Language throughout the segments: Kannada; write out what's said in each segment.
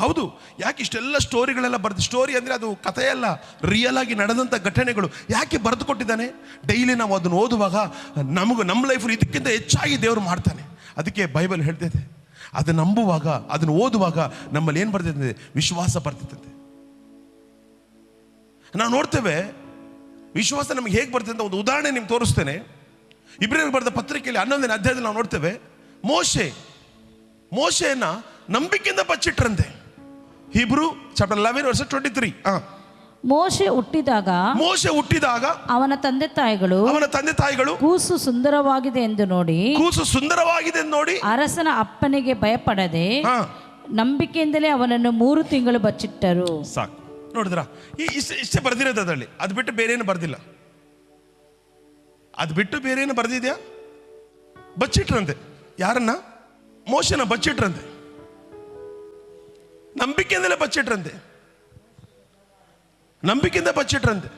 ಹೌದು, ಯಾಕೆ ಇಷ್ಟೆಲ್ಲ ಸ್ಟೋರಿಗಳೆಲ್ಲ ಬರೆದು ಸ್ಟೋರಿ ಅಂದರೆ ಅದು ಕಥೆಯಲ್ಲ ರಿಯಲ್ ಆಗಿ ನಡೆದಂಥ ಘಟನೆಗಳು ಯಾಕೆ ಬರೆದು ಕೊಟ್ಟಿದ್ದಾನೆ ಡೈಲಿ ನಾವು ಅದನ್ನು ಓದುವಾಗ ನಮಗೂ ನಮ್ಮ ಲೈಫಲ್ಲಿ ಇದಕ್ಕಿಂತ ಹೆಚ್ಚಾಗಿ ದೇವರು ಮಾಡ್ತಾನೆ. ಅದಕ್ಕೆ ಬೈಬಲ್ ಹೇಳ್ತೈತೆ. ಅದನ್ನು ನಂಬುವಾಗ, ಅದನ್ನು ಓದುವಾಗ ನಮ್ಮಲ್ಲಿ ಏನು ಬರ್ತೈತೆ? ವಿಶ್ವಾಸ ಬರ್ತಿರ್ತದೆ ನಾವು ನೋಡ್ತೇವೆ, ವಿಶ್ವಾಸ ನಮಗೆ ಹೇಗೆ ಬರ್ತದೆ ಅಂತ ಒಂದು ಉದಾಹರಣೆ ನಿಮ್ಗೆ ತೋರಿಸ್ತೇನೆ. ಇಬ್ರಿಯರಿಗೆ ಬರೆದ ಪತ್ರಿಕೆಯಲ್ಲಿ ಹನ್ನೊಂದನೇ ಅಧ್ಯಾಯದಲ್ಲಿ ನಾವು ನೋಡ್ತೇವೆ, ಮೋಶೆ ಮೋಶೆಯನ್ನು ನಂಬಿಕೆಯಿಂದ ಬಚ್ಚಿಟ್ರಂತೆ. ಹಿಬ್ರು ಚಾಪ್ಟರ್ ಲೆವೆನ್ ವರ್ಷ ಟ್ವೆಂಟಿ ತ್ರೀ ಮೋಶೆ ಹುಟ್ಟಿದಾಗ ಮೋಶೆ ಹುಟ್ಟಿದಾಗ ಅವನ ತಂದೆ ತಾಯಿಗಳು ಅವನ ತಂದೆ ತಾಯಿಗಳು ಕೂಸು ಸುಂದರವಾಗಿದೆ ಎಂದು ನೋಡಿ ಕೂಸು ಸುಂದರವಾಗಿದೆ ಎಂದು ನೋಡಿ ಅರಸನ ಅಪ್ಪನಿಗೆ ಭಯಪಡದೆ ಹಾ. ನಂಬಿಕೆಯಿಂದಲೇ ಅವನನ್ನು ಮೂರು ತಿಂಗಳು ಬಚ್ಚಿಟ್ಟರು. ಸಾಕು. ನೋಡಿದ್ರ? ಈ ಇಷ್ಟೇ ಇಷ್ಟೇ ಬರ್ದಿರೋದು ಅದರಲ್ಲಿ. ಅದು ಬಿಟ್ಟು ಬೇರೆ ಏನು ಬರ್ದಿಲ್ಲ. ಅದು ಬಿಟ್ಟು ಬೇರೆ ಏನು ಬರ್ದಿದ್ಯಾ? ಬಚ್ಚಿಟ್ರಂತೆ. ಯಾರನ್ನ? ಮೋಶನ ಬಚ್ಚಿಟ್ರಂತೆ. ನಂಬಿಕೆಯಿಂದಲೇ ಬಚ್ಚಿಟ್ರಂತೆ. ನಂಬಿಕೆಯಿಂದ ಬಚ್ಚಿಟ್ರಂತೆ.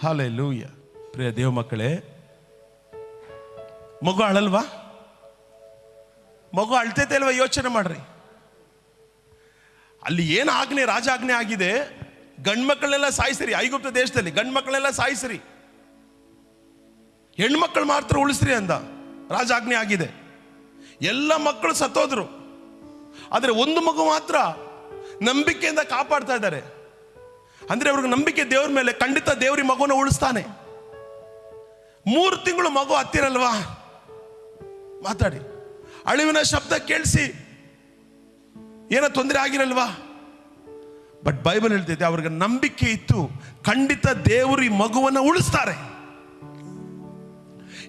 ಹಾಲೆ ಲೂಯ್ಯ ಪ್ರಿಯ ದೇವ ಮಕ್ಕಳೇ, ಮಗು ಅಳಲ್ವಾ? ಮಗು ಅಳ್ತೈತೆ ಅಲ್ವಾ? ಯೋಚನೆ ಮಾಡ್ರಿ. ಅಲ್ಲಿ ಏನು ಆಜ್ಞೆ ರಾಜಾಜ್ಞೆ ಆಗಿದೆ? ಗಂಡು ಮಕ್ಕಳನ್ನೆಲ್ಲ ಸಾಯಿಸಿರಿ, ಐಗುಪ್ತ ದೇಶದಲ್ಲಿ ಗಂಡು ಮಕ್ಕಳೆಲ್ಲ ಸಾಯಿಸಿರಿ. ಹೆಣ್ಮಕ್ಳು ಮಾತ್ರ ಉಳಿಸ್ರಿ ಅಂದ. ರಾಜಾಜ್ಞೆ ಆಗಿದೆ. ಎಲ್ಲ ಮಕ್ಕಳು ಸತ್ತೋದ್ರು. ಆದರೆ ಒಂದು ಮಗು ಮಾತ್ರ ನಂಬಿಕೆಯಿಂದ ಕಾಪಾಡ್ತಾ ಇದ್ದಾರೆ. ಅಂದರೆ ಅವ್ರಿಗೆ ನಂಬಿಕೆ ದೇವ್ರ ಮೇಲೆ ಖಂಡಿತ ದೇವ್ರಿ ಮಗುನ ಉಳಿಸ್ತಾನೆ. ಮೂರು ತಿಂಗಳು ಮಗು ಹತ್ತಿರಲ್ವಾ? ಮಾತಾಡಿ. ಅಳಿವಿನ ಶಬ್ದ ಕೇಳಿಸಿ. ಏನೋ ತೊಂದರೆ ಆಗಿರಲ್ವಾ? ಬಟ್ ಬೈಬಲ್ ಹೇಳ್ತೈತೆ, ಅವ್ರಿಗೆ ನಂಬಿಕೆ ಇತ್ತು. ಖಂಡಿತ ದೇವರು ಈ ಮಗುವನ್ನು ಉಳಿಸ್ತಾರೆ.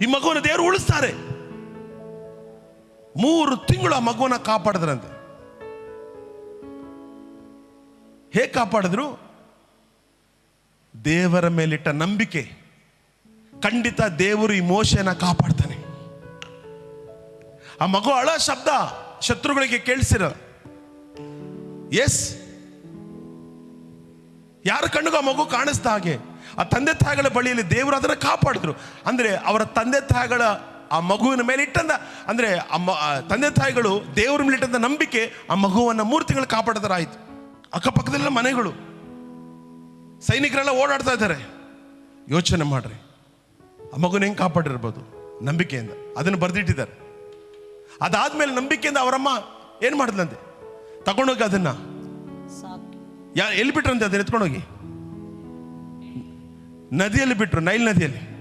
ಈ ಮಗುವನ್ನು ದೇವರು ಉಳಿಸ್ತಾರೆ. ಮೂರು ತಿಂಗಳು ಆ ಮಗುವನ್ನ ಕಾಪಾಡಿದ್ರಂತೆ. ಹೇಗೆ ಕಾಪಾಡಿದ್ರು? ದೇವರ ಮೇಲಿಟ್ಟ ನಂಬಿಕೆ. ಖಂಡಿತ ದೇವರು ಈ ಮೋಶನ ಕಾಪಾಡ್ತಾನೆ. ಆ ಮಗು ಅಳ ಶಬ್ದ ಶತ್ರುಗಳಿಗೆ ಕೇಳಿಸಿರ. ಎಸ್. ಯಾರ ಕಣ್ಣಿಗೂ ಆ ಮಗು ಕಾಣಿಸ್ದ ಹಾಗೆ. ಆ ತಂದೆ ತಾಯಿಗಳ ಬಳಿಯಲ್ಲಿ ದೇವರು ಅದನ್ನು ಕಾಪಾಡಿದ್ರು. ಅಂದ್ರೆ ಅವರ ತಂದೆ ತಾಯಿಗಳ ಆ ಮಗುವಿನ ಮೇಲೆ ಇಟ್ಟಂದ ಅಂದ್ರೆ ಆ ತಂದೆ ತಾಯಿಗಳು ದೇವರ ಮೇಲೆ ಇಟ್ಟಂತ ನಂಬಿಕೆ ಆ ಮಗುವನ್ನ ಮೂರು ತಿಂಗಳು ಕಾಪಾಡಿದರಾಯ್ತು. ಅಕ್ಕಪಕ್ಕದಲ್ಲ ಮನೆಗಳು. ಸೈನಿಕರೆಲ್ಲ ಓಡಾಡ್ತಾ ಇದ್ದಾರೆ. ಯೋಚನೆ ಮಾಡ್ರಿ. ಆ ಮಗುನ ಹೆಂಗೆ ಕಾಪಾಡಿರ್ಬೋದು? ನಂಬಿಕೆಯಿಂದ. ಅದನ್ನು ಬರೆದಿಟ್ಟಿದ್ದಾರೆ. ಅದಾದ್ಮೇಲೆ ನಂಬಿಕೆಯಿಂದ ಅವರಮ್ಮ ಏನು ಮಾಡಿದ್ಲಂತೆ? ತಗೊಂಡೋಗಿ ಅದನ್ನ. ಯಾ ಎಲ್ಲಿ ಬಿಟ್ರಂತೆ ಅದನ್ನ ಎತ್ಕೊಂಡೋಗಿ? ನದಿಯಲ್ಲಿ ಬಿಟ್ರು ನೈಲ್ ನದಿಯಲ್ಲಿ.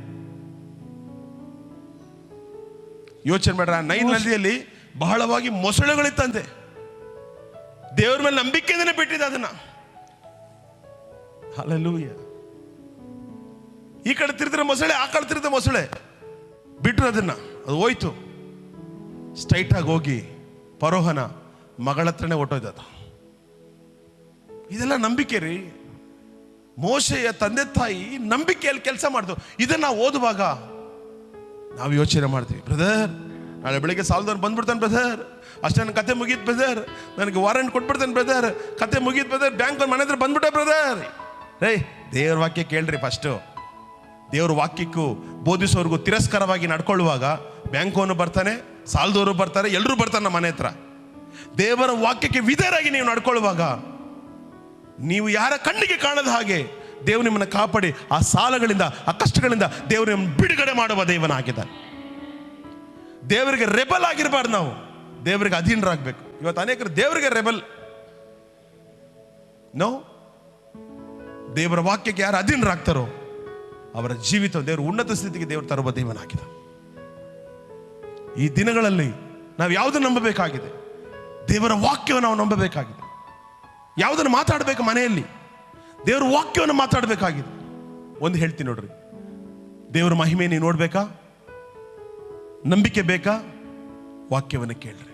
ಯೋಚನೆ ಮಾಡ್ರ ಆ ನೈಲ್ ನದಿಯಲ್ಲಿ ಬಹಳವಾಗಿ ಮೊಸಳೆಗಳಿತ್ತಂತೆ. ದೇವ್ರ ಮೇಲೆ ನಂಬಿಕೆಯಿಂದನೇ ಬಿಟ್ಟಿದೆ ಅದನ್ನ. ಅಲ್ಲೂಯ ಈ ಕಡೆ ತಿರ್ತಿರೋ ಮೊಸಳೆ ಆ ಕಡೆ ತಿರ್ತ ಮೊಸಳೆ. ಬಿಟ್ರು ಅದನ್ನ. ಅದು ಹೋಯ್ತು. ಸ್ಟ್ರೈಟ್ ಆಗಿ ಹೋಗಿ ಪರೋಹನ ಮಗಳ ಹತ್ರನೇ ಹೊಟ್ಟೋಯ್ತು ಇದೆಲ್ಲ ನಂಬಿಕೆ ರೀ. ಮೋಶೆಯ ತಂದೆ ತಾಯಿ ನಂಬಿಕೆಯಲ್ಲಿ ಕೆಲಸ ಮಾಡ್ದು. ಇದನ್ನ ನಾವು ಓದುವಾಗ ನಾವು ಯೋಚನೆ ಮಾಡ್ತೀವಿ ಬ್ರದರ್ ನಾಳೆ ಬೆಳಿಗ್ಗೆ ಸಾಲದವ್ರು ಬಂದ್ಬಿಡ್ತಾನೆ ಬ್ರದರ್ ಅಷ್ಟೇ ನನ್ನ ಕತೆ ಮುಗೀತು ಬ್ರದರ್ ನನಗೆ ವಾರಂಟ್ ಕೊಟ್ಬಿಡ್ತಾನೆ ಬ್ರದರ್ ಕತೆ ಮುಗೀತು ಬ್ರದರ್ ಬ್ಯಾಂಕ್ ಮನೆ ಹತ್ರ ಬಂದ್ಬಿಟ್ಟೆ ಬ್ರದರ್ ರೇ ದೇವ್ರ ವಾಕ್ಯ ಕೇಳ್ರಿ ಫಸ್ಟು ದೇವ್ರ ವಾಕ್ಯಕ್ಕೂ ಬೋಧಿಸೋರ್ಗೂ ತಿರಸ್ಕಾರವಾಗಿ ನಡ್ಕೊಳ್ಳುವಾಗ ಬ್ಯಾಂಕೋನು ಬರ್ತಾನೆ, ಸಾಲದವರು ಬರ್ತಾರೆ ಎಲ್ಲರೂ ಬರ್ತಾರೆ ನಮ್ಮ ಮನೆ ಹತ್ರ. ದೇವರ ವಾಕ್ಯಕ್ಕೆ ವಿಧೇಯರಾಗಿ ನೀವು ನಡ್ಕೊಳ್ಳುವಾಗ ನೀವು ಯಾರ ಕಣ್ಣಿಗೆ ಕಾಣದ ಹಾಗೆ ದೇವರು ನಿಮ್ಮನ್ನು ಕಾಪಾಡಿ ಆ ಸಾಲಗಳಿಂದ, ಆ ಕಷ್ಟಗಳಿಂದ ದೇವರು ನಿಮ್ಮನ್ನು ಬಿಡುಗಡೆ ಮಾಡುವ ದೇವನಾಗಿದ್ದಾನೆ. ದೇವರಿಗೆ ರೆಬಲ್ ಆಗಿರಬಾರ್ದು ನಾವು. ದೇವರಿಗೆ ಅಧೀನರಾಗಬೇಕು. ಇವತ್ತು ಅನೇಕರು ದೇವರಿಗೆ ರೆಬಲ್. ನೋ? ದೇವರ ವಾಕ್ಯಕ್ಕೆ ಯಾರು ಅಧೀನರಾಗ್ತಾರೋ ಅವರ ಜೀವಿತ ದೇವರು ಉನ್ನತ ಸ್ಥಿತಿಗೆ ದೇವರು ತರುವ ದೇವನಾಗಿದೆ. ಈ ದಿನಗಳಲ್ಲಿ ನಾವು ಯಾವುದನ್ನು ನಂಬಬೇಕಾಗಿದೆ? ದೇವರ ವಾಕ್ಯವನ್ನು ನಾವು ನಂಬಬೇಕಾಗಿದೆ. ಯಾವುದನ್ನು ಮಾತಾಡಬೇಕು ಮನೆಯಲ್ಲಿ? ದೇವರ ವಾಕ್ಯವನ್ನು ಮಾತಾಡಬೇಕಾಗಿದೆ. ಒಂದು ಹೇಳ್ತೀನಿ ನೋಡ್ರಿ. ದೇವರ ಮಹಿಮೆ ನೀವು ನೋಡ್ಬೇಕಾ? ನಂಬಿಕೆ ಬೇಕಾ? ವಾಕ್ಯವನ್ನು ಕೇಳ್ರಿ.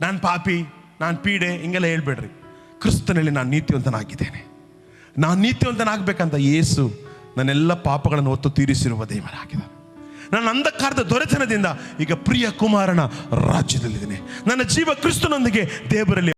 ನಾನು ಪಾಪಿ, ನಾನು ಪೀಡೆ, ಹಿಂಗೆಲ್ಲ ಹೇಳ್ಬೇಡ್ರಿ. ಕ್ರಿಸ್ತನಲ್ಲಿ ನಾನು ನೀತಿವಂತನಾಗಿದ್ದೇನೆ. ನಾನು ನೀತಿವಂತನಾಗಬೇಕಂತ ಯೇಸು ನನ್ನೆಲ್ಲ ಪಾಪಗಳನ್ನು ಹೊತ್ತು ತೀರಿಸಿರುವ ದೇವರಾಗಿದ್ದಾನೆ. ನನ್ನ ಅಂಧಕಾರದ ದೊರೆತನದಿಂದ ಈಗ ಪ್ರಿಯ ಕುಮಾರನ ರಾಜ್ಯದಲ್ಲಿದ್ದೇನೆ. ನನ್ನ ಜೀವ ಕ್ರಿಸ್ತನೊಂದಿಗೆ ದೇವರಲ್ಲಿ